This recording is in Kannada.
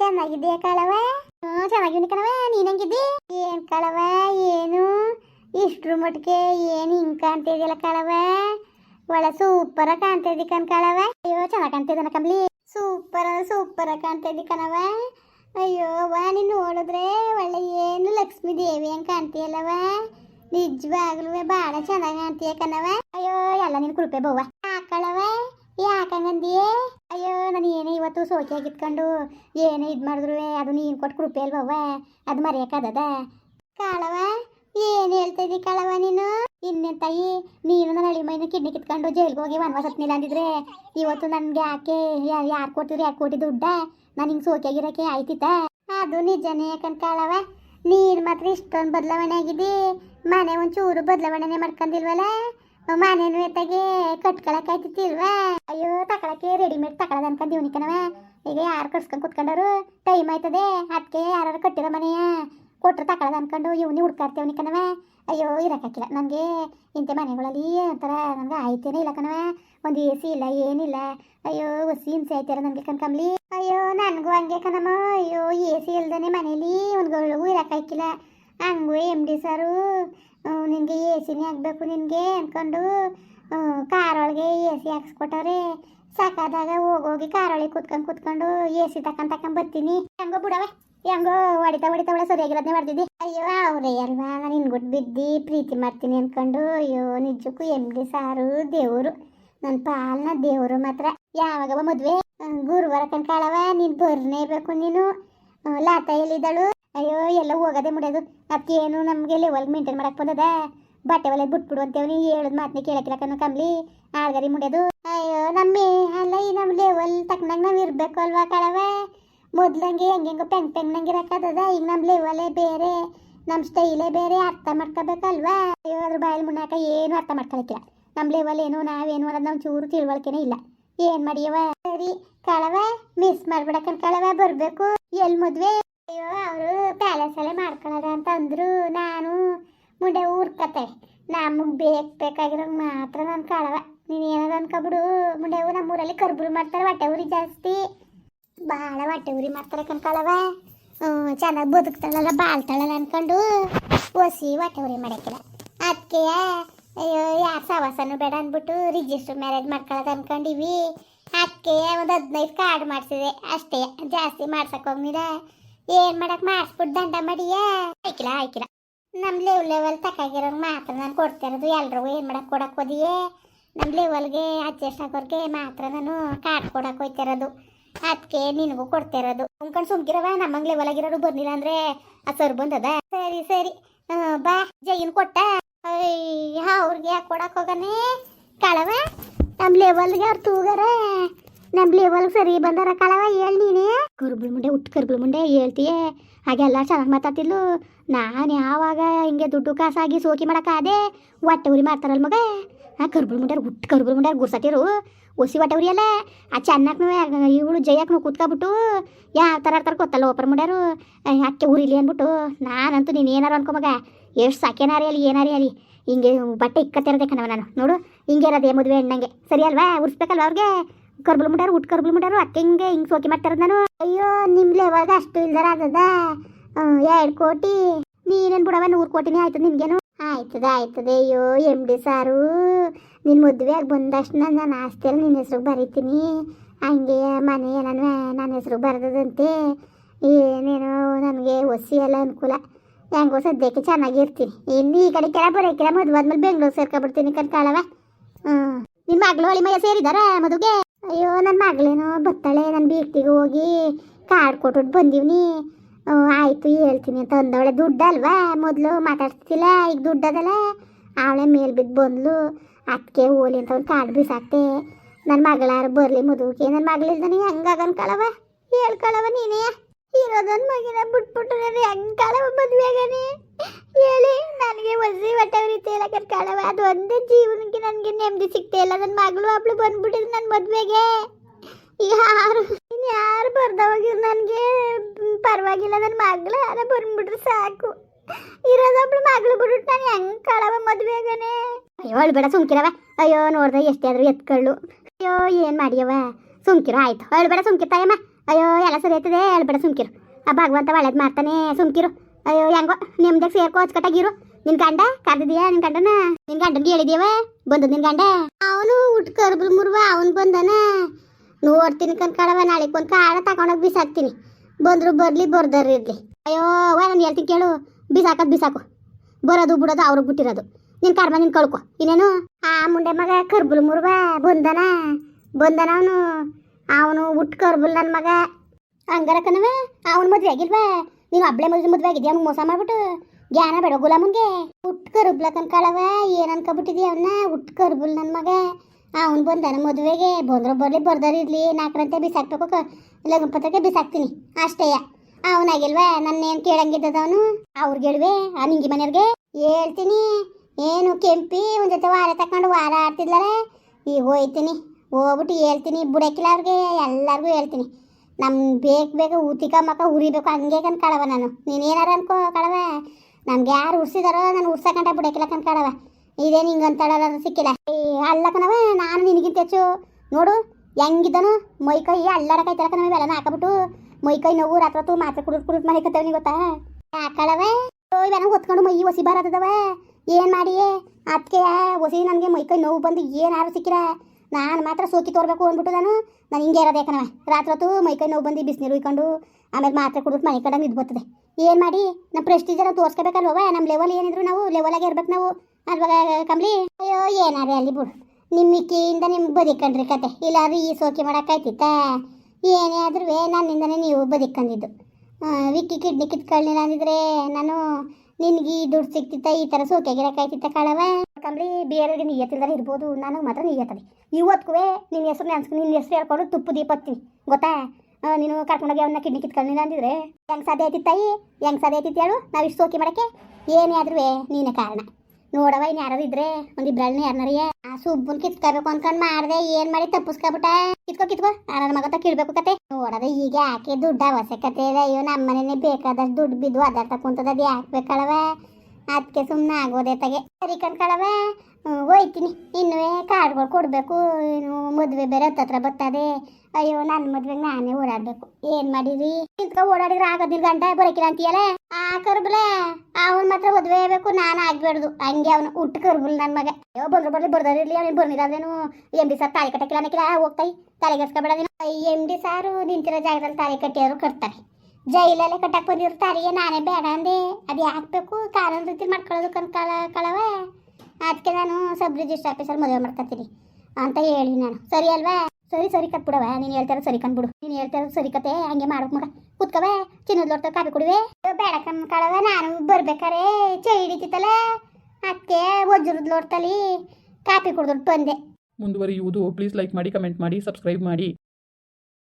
ಚೆನ್ನಾಗಿದ್ದೀಯ ಕಳವ ಹ್ಞೂ ಚೆನ್ನಾಗಿವ್ನಿ ಕಣವ ನೀನ್ ಹೆಂಗಿದ್ದಿ? ಏನ್ ಕಳವ ಏನು? ಇಷ್ಟ್ರು ಮಟ್ಟಿಗೆ ಏನು ಹಿಂಗ್ ಕಾಣ್ತಿದ್ಯಲ್ಲ ಕಳವ ಒಳ್ಳೆ ಸೂಪರ ಕಾಣ್ತಿದ್ದಿ ಕಣ್ ಕಳವ ಅಯ್ಯೋ, ಚೆನ್ನಾಗಿ ಕಾಣ್ತಿದ್ದಾನ ಕಂಬ್ಲಿ ಸೂಪರ್ ಸೂಪರ ಕಾಣ್ತಿದ್ದಿ ಕಣವ ಅಯ್ಯೋ ವಾ ನೀನ್ ನೋಡಿದ್ರೆ ಒಳ್ಳೆ ಏನು ಲಕ್ಷ್ಮೀ ದೇವಿ ಹಂಗ್ ಕಾಣ್ತೀಯಲ್ಲವ ನಿಜವಾಗ್ಲೂ ಭಾಳ ಚೆನ್ನಾಗಿ ಕಾಣ್ತೀಯ ಕಣವ ಅಯ್ಯೋ, ಎಲ್ಲ ನೀನ್ ಕೃಪೆ ಬವ್ವ. ಯಾಕಳವ ಯಾಕಂಗಂದಿಯೇ ಅಯ್ಯೋ, ನಾನು ಏನೇ ಇವತ್ತು ಸೋಕಿಯಾಗಿ ಇತ್ಕೊಂಡು ಏನೇ ಇದು ಮಾಡಿದ್ರು ಅದು ನೀನು ಕೊಟ್ಟು ಕೃಪೆ ಅಲ್ವವ್ವ? ಅದು ಮರೆಯೋಕ್ಕದ ಕಾಳವ ಏನು ಹೇಳ್ತಾ ಇದ್ದೀ ಕಾಳವ ನೀನು? ಇನ್ನೇನು ತಾಯಿ, ನೀನು ನನ್ನ ಹಳಿ ಮೈನ ಕಿಡ್ನಿ ಕಿತ್ಕೊಂಡು ಜೈಲ್ಗೆ ಹೋಗಿ ವನವಾಸ ಹತ್ನಿಲ್ಲ ಅಂದಿದ್ರೆ, ಇವತ್ತು ನನಗೆ ಯಾಕೆ ಯಾರು ಕೊಟ್ಟಿದ್ರು ಯಾಕೆ ಕೊಟ್ಟಿದ್ದು ದುಡ್ಡ? ನಾನು ಹಿಂಗೆ ಸೋಕಿಯಾಗಿರೋಕೆ ಆಯ್ತಿತ್ತ? ಅದು ನಿಜನೇ ಯಾಕಂತ ಕಾಳವ ನೀನು ಮಾತ್ರ ಇಷ್ಟೊಂದು ಬದಲಾವಣೆ ಆಗಿದ್ದಿ, ಮನೆ ಒಂಚೂರು ಬದಲಾವಣೆ ಮಾಡ್ಕೊಂಡಿಲ್ವಲ್ಲ ಮನೇನು ಎತ್ತಾಗೆ ಕಟ್ಕೊಳಕಾಯ್ತಿಲ್ವಾ ಅಯ್ಯೋ, ತಕೊಳಕ್ಕೆ ರೆಡಿಮೇಡ್ ತಗೊಳದ ಅನ್ಕೊಂಡೀವ್ನಿ ಕಣವ ಈಗ ಯಾರು ಕಟ್ಸ್ಕೊಂಡು ಕುತ್ಕೊಂಡರು? ಟೈಮ್ ಆಯ್ತದೆ ಅದಕ್ಕೆ ಯಾರು ಕಟ್ಟಿರೋ ಮನೆಯ ಕೊಟ್ರೆ ತಕೊಳದ ಅನ್ಕೊಂಡು ಇವ್ನಿ ಹುಡ್ಕಾಡ್ತೇವ್ನಿ ಕಣವ ಅಯ್ಯೋ ಇರೋಕ್ಕಾಗಿಲ್ಲ ನನಗೆ ಇಂಥ ಮನೆಗಳಲ್ಲಿ ಒಂಥರ ನನಗೆ ಆಯ್ತೇನೆ ಇಲ್ಲ ಕಣವ. ಒಂದು ಎ ಸಿ ಇಲ್ಲ, ಏನಿಲ್ಲ. ಅಯ್ಯೋ ಹೊಸಿ ಹಿಂಸೆ ಆಯ್ತಾರ ನನಗೆ ಕಣ್ಕಂಬ್ಲಿ ಅಯ್ಯೋ, ನನಗೂ ಹಂಗೆ ಕಣಮ್ಮ. ಅಯ್ಯೋ ಎ ಸಿ ಇಲ್ದೇ ಮನೇಲಿ ಒಂದು ಗಳಿಗೂ ಇರೋಕ್ಕಾಗಿಲ್ಲ ಹಂಗೂ ಎಂ ಡಿ ಸಾರು ನಿನಗೆ ಎ ಸಿನೇ ಹಾಕ್ಬೇಕು ನಿನಗೆ ಅಂದ್ಕೊಂಡು ಕಾರ್ ಒಳಗೆ ಎ ಸಿ ಹಾಕ್ಸ್ಕೊಟ್ಟವ್ರೆ. ಸಾಕಾದಾಗ ಹೋಗೋಗಿ ಕಾರೊಳಗೆ ಕುತ್ಕೊಂಡು ಕುತ್ಕೊಂಡು ಎ ಸಿ ತಕೊಂಡ್ ತಕೊಂಡ್ ಬರ್ತೀನಿ. ಹೆಂಗೋ ಬಿಡವ ಹೆಂಗೋ ಹೊಡಿತಾ ಹೊಡಿತಾ ಒಳ್ಳೆ ಸರಿಯಾಗಿರೋದನ್ನೇ ಮಾಡ್ತಿದ್ದಿ. ಅಯ್ಯೋ, ಅವರೇ ಅಲ್ವಾ, ನಾನು ಇನ್ಗುಟ್ಟು ಬಿದ್ದಿ ಪ್ರೀತಿ ಮಾಡ್ತೀನಿ ಅಂದ್ಕೊಂಡು ಅಯ್ಯೋ, ನಿಜಕ್ಕೂ ಎಂ ಡಿ ಸಾರು ದೇವರು. ನನ್ನ ಪಾಲ್ನ ದೇವರು ಮಾತ್ರ. ಯಾವಾಗವ ಮದುವೆ ಗುರುವಾರ ಕಣ್ಕಾಳವ ನೀನು ಬರ್ನೇಬೇಕು ನೀನು. ಲಾತ ಎಲ್ಲಿದ್ದಾಳು? ಅಯ್ಯೋ, ಎಲ್ಲ ಹೋಗೋದೇ ಮುಡಿಯೋದು. ಏನು ನಮಗೆ ಲೆವೆಲ್ ಮೇಂಟೈನ್ ಮಾಡಕ್ ಬಂದದ? ಬಟ್ಟೆ ಒಲೆ ಬಿಟ್ಬಿಡು ಅಂತೇವನಿ ಹೇಳದ್ ಮಾತನ್ನ ಕೇಳಕ್ಕಿಲ್ಲ ಕಂಬ್ಲಿ ಆಳ್ಗರಿ ಮುಡಿಯೋದು. ಅಯ್ಯೋ, ನಮ್ಮಿ ಅಲ್ಲ ಈ ನಮ್ಮ ಲೆವೆಲ್ ತಕ್ಕನಾಗ ನಾವು ಇರಬೇಕು ಅಲ್ವಾ ಕಳವ ಮೊದ್ಲಂಗೆ ಹೆಂಗೆಂಗೋ ಪೆಂಗ್ ಪೆಂಗ್ ನಂಗೆ ಇರಕ್ಕದ ಈಗ ನಮ್ಮ ಲೆವೆಲೇ ಬೇರೆ. ನಮ್ಮ ಸ್ಟೈಲೇ ಬೇರೆ. ಅರ್ಥ ಮಾಡ್ಕೋಬೇಕಲ್ವಾ ಅಯ್ಯೋ, ಅದ್ರ ಬಾಯಲ್ಲಿ ಮುನ್ನಾಕ ಏನು ಅರ್ಥ ಮಾಡ್ಕೊಳಕ್ಕಿಲ್ಲ ನಮ್ಮ ಲೆವೆಲ್ ಏನು, ನಾವೇನು ಅನ್ನೋದು ನಮ್ಮ ಚೂರು ತಿಳುವಳಿಕೆನೇ ಇಲ್ಲ. ಏನ್ ಮಾಡಿಯವ ಸರಿ ಕಳವ ಮಿಸ್ ಮಾಡ್ಬಿಡಕನ್ ಕಳವೆ ಬರಬೇಕು. ಎಲ್ಲಿ ಮದ್ವೆ? ಅಯ್ಯೋ, ಅವರು ಪ್ಯಾಲೇಸಲ್ಲೇ ಮಾಡ್ಕೊಳ್ಳೋದ ಅಂತ ಅಂದರು. ನಾನು ಮುಂಡೆ ಊರ್ಕತೆ ನಮಗೆ ಬೇಕು ಬೇಕಾಗಿರೋ ಮಾತ್ರ ನಾನು ಕಾಳವ. ನೀನು ಏನಾದ್ರು ಅನ್ಕೊಬಿಡು. ನಮ್ಮ ನಮ್ಮೂರಲ್ಲಿ ಕರ್ಬುರು ಮಾಡ್ತಾರೆ, ಹೊಟ್ಟೆ ಉರಿ ಜಾಸ್ತಿ. ಭಾಳ ಹೊಟ್ಟೆ ಉರಿ ಮಾಡ್ತಾರೆ ಕಣ್ಕಳವ ಚೆನ್ನಾಗಿ ಬದುಕ್ತಾಳಲ್ಲ, ಬಾಳ್ತಾಳಲ್ಲ ಅನ್ಕೊಂಡು ಒಸಿ ಹೊಟ್ಟೆ ಉರಿ ಮಾಡಕ್ಕಿಲ್ಲ. ಅದಕ್ಕೆ ಅಯ್ಯೋ, ಯಾರು ಸವಾಸನೂ ಬೇಡ ಅಂದ್ಬಿಟ್ಟು ರಿಜಿಸ್ಟರ್ ಮ್ಯಾರೇಜ್ ಮಾಡ್ಕೊಳ್ಳೋದು ಅನ್ಕೊಂಡಿವಿ. ಅದಕ್ಕೆ ಒಂದು ಹದಿನೈದು ಕಾರ್ಡ್ ಮಾಡಿಸಿದೆ. ಅಷ್ಟೇ, ಜಾಸ್ತಿ ಮಾಡ್ಸಕ್ಕೆ ಹೋಗ್ನಿದ ಏನ್ ಮಾಡಕ್ ಮಾಡಿಸ್ಬಿಟ್ಟು ದಂಡ ಮಾಡಿಯ? ಆಯ್ಕಿಲ್ಲ ಆಯ್ಕಿಲ್ಲ ನಮ್ ಲೇವ್ ಲೆವೆಲ್ ತಕಾಗಿರೋ ಮಾತ್ರ ನಾನು ಕೊಡ್ತಿರೋದು ಎಲ್ರಿಗೂ ಏನ್ ಮಾಡಕ್ ಕೊಡಕ್ ಹೋದಿಯೇ? ನಮ್ ಲೆವೆಲ್ಗೆ ಅಡ್ಜಸ್ಟ್ ಆಗೋರ್ಗೆ ಮಾತ್ರ ನಾನು ಕಾಟ್ ಕೊಡಕ್ ಹೋಯ್ತಿರೋದು ಅದಕ್ಕೆ ನಿನಗೂ ಕೊಡ್ತಿರೋದು ಉಂಕೊಂಡು ಸುಮ್ಕಿರವ? ನಮ್ಮಂಗ್ ಲೆವೆಲ್ ಆಗಿರೋರು ಬರ್ಲಿಲ್ಲ ಅಂದ್ರೆ ಆ ಬಂದದ? ಸರಿ ಸರಿ. ಬಾ. ಜೈನ್ ಕೊಟ್ಟ? ಅವ್ರಿಗೆ ಯಾಕೆ ಕೊಡಕ್ ಹೋಗನೇ? ಕಳವ? ನಮ್ ಲೆವೆಲ್ಗೆ ಅವ್ರು ತೂಗಾರ. ನಮ್ ಲೆವೆಲ್ ಸರಿ ಬಂದಾರ ಕಳವ, ಹೇಳ್ ನೀನೇ. ಕರ್ಬುಳ ಮುಂಡೆ ಹುಟ್ಟು ಕರ್ಬುಳ ಮುಂಡೆ, ಹೇಳ್ತೀಯೇ. ಹಾಗೆಲ್ಲ ಚೆನ್ನಾಗಿ ಮಾತಾಡ್ತಿದ್ಲು. ನಾನು ಯಾವಾಗ ಹಿಂಗೆ ದುಡ್ಡು ಕಾಸಾಗಿ ಸೋಕಿ ಮಾಡಕ್ಕಾದೆ ಹೊಟ್ಟೆ ಉರಿ ಮಾಡ್ತಾರಲ್ಲ ಮಗ. ಆ ಕರ್ಬುಳ ಮುಂಡ್ಯಾರ ಹುಟ್ಟು ಕರ್ಬುಳ ಮುಂಡ್ಯಾರ ಗುರ್ಸಟ್ಟಿರು ಒಸಿ ಹೊಟ್ಟೆ ಉರಿ ಅಲ್ಲ ಆ ಚೆನ್ನಾಕ್ನು ಇವಳು ಜಯಕ್ಕೂ ಕೂತ್ಕೊಬಿಟ್ಟು ಯಾವ ಥರ ಇರ್ತಾರೆ ಗೊತ್ತಲ್ಲ ಒಪ್ಪರ್ ಮುಂಡ್ಯಾರು. ಅಕ್ಕೆ ಉರಿಲಿ ಅಂದ್ಬಿಟ್ಟು. ನಾನಂತೂ ನೀನು ಏನಾರು ಅನ್ಕೊ ಮಗ. ಎಷ್ಟು ಸಾಕೇನಾರಿ ಅಲ್ಲಿ ಏನಾರಿ ಅಲ್ಲಿ ಹಿಂಗೆ ಬಟ್ಟೆ ಇಕ್ಕತ್ತಿರೋದೇ ಕಣವ ನಾನು. ನೋಡು, ಹಿಂಗೆ ಇರೋದೇ ಮದುವೆ ಹೆಣ್ಣಂಗೆ ಸರಿ ಅಲ್ವಾ? ಉರ್ಸ್ಬೇಕಲ್ವಾ ಅವ್ರಿಗೆ? ಕರ್ಬಲ್ ಮುಟ್ಟಾರು ಹುಟ್ಟು ಕರ್ಬಲ್ ಮುಟ್ಟಾರು ಅಕ್ಕೆ ಹಿಂಗೆ ಹಿಂಗೆ ಸೋಕಿ ಮಾಡ್ತಾರ ನಾನು. ಅಯ್ಯೋ ನಿಮ್ಮ ಲೆವಾಗ ಅಷ್ಟು ಇಲ್ದಾರ ಆಗದ ಎರಡು ಕೋಟಿ. ನೀನೇನು ಬಿಡವ, ನೂರು ಕೋಟಿನೇ ಆಯ್ತದ ನಿನ್ಗೇನು ಆಯ್ತದ, ಆಯ್ತದೆ. ಅಯ್ಯೋ, ಎಂ ಡಿ ಸಾರು. ನಿನ್ನ ಮದುವೆಯಾಗಿ ಬಂದಷ್ಟು ನಾನು ಆಸ್ತಿ ನಿನ್ ಹೆಸ್ರಿಗೆ ಬರೀತೀನಿ. ಹಂಗೆ ಮನೆ ನಾನು ನನ್ನ ಹೆಸ್ರಿಗೆ ಬರೆದದಂತೆ. ಏನೇನೋ ನನಗೆ ಒಸಿ ಎಲ್ಲ ಅನುಕೂಲ. ಹೆಂಗೋ ಸದ್ಯಕ್ಕೆ ಚೆನ್ನಾಗಿರ್ತೀನಿ. ಇನ್ನು ಈ ಕಡೆ ಕೆಳ ಬರೋಕಿಲ್ಲ ಮದುವೆ ಆದ್ಮೇಲೆ ಬೆಂಗಳೂರು ಸೇರ್ಕೊಬಿಡ್ತೀನಿ ಕಣ್ಕಾಳವ ಹ್ಞೂ ನಿಮ್ಮ ಮಗಳು ಅಳಿಮಯ್ಯ ಸೇರಿದಾರ ಮದುವೆ ಅಯ್ಯೋ ನನ್ನ ಮಗಳೇನೋ ಬತ್ತಾಳೆ ನನ್ನ ಬೀಗ್ತಿಗೆ ಹೋಗಿ ಕಾರ್ಡ್ ಕೊಟ್ಬಿಟ್ಟು ಬಂದೀವ್ನಿ. ಆಯಿತು, ಹೇಳ್ತೀನಿ ಅಂತ ಅಂದವಳೆ. ದುಡ್ಡು ಅಲ್ವಾ? ಮೊದಲು ಮಾತಾಡ್ತಿಲ್ಲ ಈಗ ದುಡ್ಡು ಅದಲ್ಲ. ಅವಳೆ ಮೇಲೆ ಬಿದ್ದು ಬಂದ್ಲು. ಅದಕ್ಕೆ ಹೋಲಿ ಅಂತ ಒಂದು ಕಾರ್ಡ್ ಬಿಸಾಕ್ತೆ. ನನ್ನ ಮಗಳಾರು ಬರಲಿ ಮದುವೆಗೆ ನನ್ನ ಮಗಳಿಲ್ದಾನೆ ಹೆಂಗಾಗನ್ ಕಳವ? ಹೇಳ್ಕಳವ ನೀನೇ. ಇರೋದೊಂದು ಮಗಿನ ಬಿಟ್ಬಿಟ್ಟು ನಾನು ಹೆಂಗ್ ಕಳವ ಮದುವೆ ಆಗನಿ ಹೇಳಿ, ನನಗೆ ಒಸಿ ರೀತಿ ಇಲ್ಲ ಕಳವ ಅದು ಒಂದೇ ಜೀವನಕ್ಕೆ ನನಗೆ ನೆಮ್ಮದಿ ಸಿಗ್ತಾ ಇಲ್ಲ. ನನ್ನ ಮಗಳು ಒಬ್ಳು ಬಂದ್ಬಿಟ್ಟಿದ್ರು ನನ್ನ ಮದುವೆಗೆ. ಯಾರು ಯಾರು ಬರ್ದವಾಗಿರು ನನಗೆ ಪರವಾಗಿಲ್ಲ. ನನ್ನ ಮಗಳು ಯಾರ ಬಂದ್ಬಿಟ್ರು ಸಾಕು. ಇರೋದೊಬ್ಳು ಮಗಳು ಬಿಟ್ಬಿಟ್ಟು ನಾನು ಹೆಂಗ್ ಕಳವ ಮದುವೆಗನೆ ಅಯ್ಯೋ ಅಳ್ಬೇಡ ಸುಮ್ಕಿರವ ಅಯ್ಯೋ, ನೋಡ್ದೆ ಎಷ್ಟೇ ಆದ್ರೂ ಎತ್ಕೊಳ್ಳು. ಅಯ್ಯೋ, ಏನ್ ಮಾಡಿಯವ ಸುಮ್ಕಿರೋ, ಆಯ್ತು. ಅಳ್ಬೇಡ ಸುಮ್ಕಿರ್ತಾಯಮ್ಮ ಅಯ್ಯೋ ಎಲ್ಲ ಸರಿ ಆಯ್ತದೆ ಹೇಳ್ಬೇಡ ಸುಮ್ಕಿರು. ಆ ಭಗವಂತ ಒಳ್ಳೇದು ಮಾಡ್ತಾನೆ ಸುಮ್ಕಿರು. ಅಯ್ಯೋ ಹೆಂಗೋ ನಿಮ್ದಾಗ ಸೇರ್ಕೋ ಅಚ್ಚುಕಟ್ಟಾಗಿರು ನಿನ್ ಗಂಡ ಕರ್ದಿದ್ಯಾ ನಿನ್ ಗಂಡನ? ನಿನ್ ಗಂಡನ್ಗೆ ಹೇಳಿದ್ಯವ? ಬಂದು ನಿನ್ ಗಂಡ? ಅವನು ಉಟ್ ಕರ್ಬಲ್ ಮುರ್ವ ಅವನು ಬಂದನ. ನೋಡ್ತೀನಿ ಕಣ್ಕಳವ ನಾಳೆ ಒಂದು ಕಾಡ ತಗೊಂಡೋಗಿ ಬಿಸಾಕ್ತೀನಿ. ಬಂದ್ರು ಬರ್ಲಿ ಬರ್ದರ್ ಇರ್ಲಿ. ಅಯ್ಯೋ ವಾ ನಾನು ಹೇಳ್ತೀನಿ ಕೇಳು. ಬಿಸಾಕದ್ ಬಿಸಾಕು. ಬರೋದು ಬಿಡೋದು ಅವ್ರಿಗೆ ಬಿಟ್ಟಿರೋದು. ನಿನ್ ಕರ್ಮ ನಿನ್ ಕಳ್ಕೊ. ಇನ್ನೇನು? ಆ ಮುಂಡೆ ಮಗ ಕರ್ಬುಲ್ ಮುರ್ವ ಬಂದನ. ಬಂದನ ಅವನು. ಅವನು ಉಟ್ಕರ್ಬಲ್ ನನ್ನ ಮಗ. ಹಂಗಾರ ಕಣವ ಅವನ ಮದ್ವೆ ಆಗಿಲ್ವಾ? ನೀನು ಅಬ್ಳೆ ಮದುವೆ ಮದ್ವೆ ಆಗಿದ್ಯಾ? ಮೋಸ ಮಾಡ್ಬಿಟ್ಟು. ಜ್ಞಾನ ಬೇಡ ಗುಲಾಮನ್ಗೆ ಉಟ್ ಕರುಬ್ಲ ಏನು ಏನ್ ಅನ್ಕೊಬಿಟ್ಟಿದ್ಯ ಅವನ್ನ ಉಟ್ ಕರ್ಬುಲ್ ನನ್ನ ಮಗ. ಅವನು ಬಂದನ ಮದುವೆಗೆ. ಬಂದ್ರೆ ಬರ್ಲಿ, ಬರ್ದಾರ ಇರ್ಲಿ. ನಾಲ್ಕರಂತೆ ಬಿಸಾಕ್ಬೇಕು. ಲಗ್ನ ಪತ್ರಕ್ಕೆ ಬಿಸಾಕ್ತೀನಿ. ಅಷ್ಟೇಯ. ಅವನಾಗಿಲ್ವಾ ನನ್ನೇನು ಕೇಳಂಗಿದ್ದದ ಅವನು? ಅವ್ರಿಗೆ ಹೇಳುವೆ ನಿಂಗಿ ಮನೆಯವ್ರಿಗೆ. ಹೇಳ್ತೀನಿ. ಏನು ಕೆಂಪಿ, ಒಂದ್ ಜೊತೆ ವಾರ ತಕೊಂಡು ವಾರ ಆಡ್ತಿದ್ಲಲ್ಲ ಈಗ ಹೋಯ್ತೀನಿ. ಹೋಗ್ಬಿಟ್ಟು ಹೇಳ್ತೀನಿ ಬುಡಕಿಲ್ಲ ಅವ್ರಿಗೆ ಎಲ್ಲರಿಗೂ ಹೇಳ್ತೀನಿ. ನಮ್ ಬೇಕು ಬೇಗ ಊತಿಕ ಮಕ್ಕ ಉರಿಬೇಕು, ಹಂಗೆ ಕಣ್ ಕಳವ ನಾನು. ನೀನೇನಾರ ಅನ್ಕೋ ಕಳವ ನಮ್ಗೆ ಯಾರು ಉರ್ಸಿದಾರೋ ನಾನು ಉರ್ಸಕಂಟ ಬುಡಕಿಲ್ಲ ಕಣ್ ಕಳವ ಇದೇನು ಹಿಂಗೆ ಅಂತಾಳ ಸಿಕ್ಕಿಲ್ಲ. ಅಲ್ಲ ಕಣವ ನಾನು ನಿನಗಿಂತ ಹೆಚ್ಚು ನೋಡು, ಹೆಂಗಿದ್ದನು ಮೈಕೈ ಅಲ್ಲಾಡಕೈತಲ್ಲ ಕಣವ ಇವೆಲ್ಲ ಹಾಕಬಿಟ್ಟು ಮೈಕೈ ನೋವು ರಾತ್ರಿ ಹೊತ್ತು ಮಾತ್ರೆ ಕುಡಿದು ಕುಡಿದು ಮನೆ ನೀ ಗೊತ್ತಾ? ಯಾಕಳವೆ ಇವೆಲ್ಲ ಹೊತ್ಕೊಂಡು ಮೈ ಒಸಿ ಬರತ್ತದವ ಏನು ಮಾಡಿ ಅದಕ್ಕೆ ಒಸಿ ನನಗೆ ಮೈಕೈ ನೋವು ಬಂದು ಏನಾರು ಸಿಕ್ಕಿರ ನಾನು ಮಾತ್ರ ಸೋಕಿ ತೋರ್ಬೇಕು ಅಂದ್ಬಿಟ್ಟು ನಾನು ನಾನು ಹಿಂಗೆ ಇರೋದೇ ಕಣವ ರಾತ್ರಿ ಹೊತ್ತು ಮೈಕೈ ನೋವು ಬಂದು ಬಿಸಿನೀರು ಉಯ್ಕೊಂಡು ಆಮೇಲೆ ಮಾತ್ರೆ ಕುಡಿದು ಮನೆ ಕಡೆ ನಿದ್ದು ಬರ್ತದೆ ಏನು ಮಾಡಿ? ನಮ್ಮ ಪ್ರೆಸ್ಟೀಜರ ತೋರಿಸ್ಕೋಬೇಕಲ್ವ ನಮ್ಮ ಲೆವೆಲ್ ಏನಿದ್ರು ನಾವು ಲೆವೆಲಾಗೆ ಇರ್ಬೇಕು ನಾವು. ಅಲ್ವಾ ಕಂಬ್ಲಿ ಅಯ್ಯೋ ಏನಾರೇ ಅಲ್ಲಿ ಬಿಡು. ನಿಮ್ಮ ಇಕ್ಕಿಯಿಂದ ನಿಮ್ಗೆ ಬದಿಕಂಡ್ರಿ ಕತೆ. ಇಲ್ಲಾದ್ರೂ ಈ ಸೋಕಿ ಮಾಡೋಕ್ಕಾಯ್ತಿತ್ತ ಏನೇ ಆದ್ರೂ ನನ್ನಿಂದನೇ ನೀವು ಬದಿಕಂದಿದ್ದು. ವಿಕ್ಕಿ ಕಿಡ್ನಿ ಕಿತ್ಕೊಳ್ಳಿಲ್ಲ ಅಂದಿದ್ರೆ ನಾನು ನಿನ್ಗೆ ಈ ದುಡ್ಡು ಸಿಕ್ತಿತ್ತ ಈ ಥರ ಸೋಕೆಗಿರಕ್ಕಾಯ್ತಿತ್ತ ಕಳವ ಕಂಬಳಿ ಬೇರೆಯವ್ರಿಗೆ ನೀಯತ್ತಿಲ್ದಾರ ಇರ್ಬೋದು, ನನಗೆ ಮಾತ್ರ ನಿಯತ್ತದೆ ಇವತ್ತಿಗೂ ನಿನ್ನ ಹೆಸರು ನೆನ್ಸ್ಕೊ ನಿನ್ನ ಹೆಸರು ಹೇಳ್ಕೊಂಡು ತುಪ್ಪು ದೀಪ ಹತ್ತೀನಿ ಗೊತ್ತಾ? ನೀನು ಕರ್ಕೊಂಡೋಗಿ ಅವನ್ನ ಕಿಡ್ನಿ ಕಿತ್ಕೊಳ್ಳಿಲ್ಲ ಅಂದಿದ್ರೆ. ಹೆಂಗ್ ಸಾಧ್ಯ ಆಯ್ತಿತ್ತಾಯಿ ಹೆಂಗ್ ಸಾಧ್ಯ ಆಯ್ತಿತ್ತು ಹೇಳು? ನಾವು ಇಷ್ಟು ಸೋಕಿ ಮಾಡಕ್ಕೆ ಏನೇ ಆದ್ರೂ ನೀನೇ ಕಾರಣ. ನೋಡವ ಇನ್ ಯಾರು ಇದ್ರೆ ಒಂದ್ ಇಬ್ರಳ್ನ ಯಾರನಾರಿಯ ಆ ಸುಬ್ಬನ್ ಕಿತ್ಕೋಬೇಕು ಅನ್ಕೊಂಡ್ ಮಾಡ್ದೆ, ಏನ್ ಮಾಡಿ ತಪ್ಪಿಸ್ಕೊಬಿಟ್ಟ. ಕಿತ್ಕೋ ಕಿತ್ಕೋ ನನ್ನ ಮಗತ ಕಿಡ್ಬೇಕು ಕತೆ. ನೋಡದ ಈಗ ಯಾಕೆ ದುಡ್ಡು ಅವಶ್ಯಕತೆ ಇದೆ ಅಯ್ಯೋ ನಮ್ಮ ಮನೇನೆ ಬೇಕಾದಷ್ಟು ದುಡ್ಡು ಬಿದ್ದು ಅದಾಡ್ತಾ ಕುಂತದ ಅದು ಯಾಕೆ ಬೇಕಳವ? ಅದಕ್ಕೆ ಸುಮ್ಮನೆ ಆಗೋದೆ ತಗೆ. ಸರಿ ಕಣ್ಕಳವ. ಹೋಯ್ತೀನಿ. ಇನ್ನುವೇ ಕಾರ್ಡ್ಗಳು ಕೊಡಬೇಕು. ಏನು ಮದುವೆ ಬೇರೆ ಹತ್ತತ್ರ ಬರ್ತದೆ. ಅಯ್ಯೋ ನನ್ನ ಮದ್ವೆಗೆ ನಾನೇ ಓಡಾಡ್ಬೇಕು. ಏನ್ ಮಾಡಿದ್ರಿ? ನಿಂತ್ಕೊ ಓಡಾಡಿದ್ರೆ ಆಗೋದಿಲ್ಲ ಗಂಟ ಬರಕಿಲ್ಲ ಅಂತೀಯಲ್ಲ? ಆ ಕರ್ಬಲೆ, ಅವನ್ ಮಾತ್ರ ಮದುವೆ ಬೇಕು ನಾನು ಆಗ್ಬೇಡ್ದು ಹಂಗೆ ಅವನು ಹುಟ್ಟು ಕರ್ಬಲ್ ನನ್ನ ಮಗ. ಅಯ್ಯೋ, ಬಂದ್ರು ಬರ್ಲಿ ಬರ್ದಿರ್ಲಿ ಅವನು ಬರ್ನಿಲ್ಲ ಅದೇನು ಎಂ ಡಿ ಸಾರ್ ತಾಳಿ ಕಟ್ಟಕ್ಕಿಲ್ಲ ಅನ್ನಕ್ಕಿಲ್ಲ ಹೋಗ್ತಾಯಿ. ತಲೆಗೆಸ್ಕೊಬೇಡ ಎಂ ಡಿ ಸಾರು ನಿಂತಿರೋ ಜಾಗದಲ್ಲಿ ತಾಳಿ ಕಟ್ಟಿಯವರು ಕಟ್ತಾರೆ. ಜೈಲಲ್ಲೇ ಕಟ್ಟಕ್ ಬಂದಿರ್ತಾರೆ. ನಾನೇ ಬೇಡ ಅಂದೆ. ಅದು ಹಾಕ್ಬೇಕು ಕಾನೂನು ರೀತಿ ಮಾಡ್ಕೊಳ್ಳೋದು ಕಣ್ಕಳ ಕಳವ. ಅದಕ್ಕೆ ನಾನು ಸಬ್ ರಿಜಿಸ್ಟರ್ ಆಫೀಸಲ್ಲಿ ಮದುವೆ ಮಾಡ್ಕೊತೀನಿ ಅಂತ ಹೇಳಿ ನಾನು. ಸರಿ ಅಲ್ವಾ? ಸರಿ ಸರಿ ಕಟ್ಬಿಡವ ನೀನು ಹೇಳ್ತಾರ ಸರಿ ಕಂದ್ಬಿಡು ನೀನು ಹೇಳ್ತಾರ ಸರಿ ಕತೆ. ಹಂಗೆ ಮಾಡೋಕೆ ಮಗ. ಕುತ್ಕವ ಚಿನ್ನದ ಲೋಟ ಕಾಫಿ ಕುಡಿವೆ. ಬೇಡ ಕಳವ ನಾನು ಬರ್ಬೇಕಾರೆ. ಚೈ ಹಿಡಿತಿತ್ತಲ್ಲ. ಅದಕ್ಕೆ ವಜ್ರದ ಲೋಟದಲ್ಲಿ ಕಾಫಿ ಕುಡಿದು ಬಂದೆ. ಮುಂದುವರಿಯುವುದು. ಪ್ಲೀಸ್ ಲೈಕ್ ಮಾಡಿ ಕಮೆಂಟ್ ಮಾಡಿ ಸಬ್ಸ್ಕ್ರೈಬ್ ಮಾಡಿ.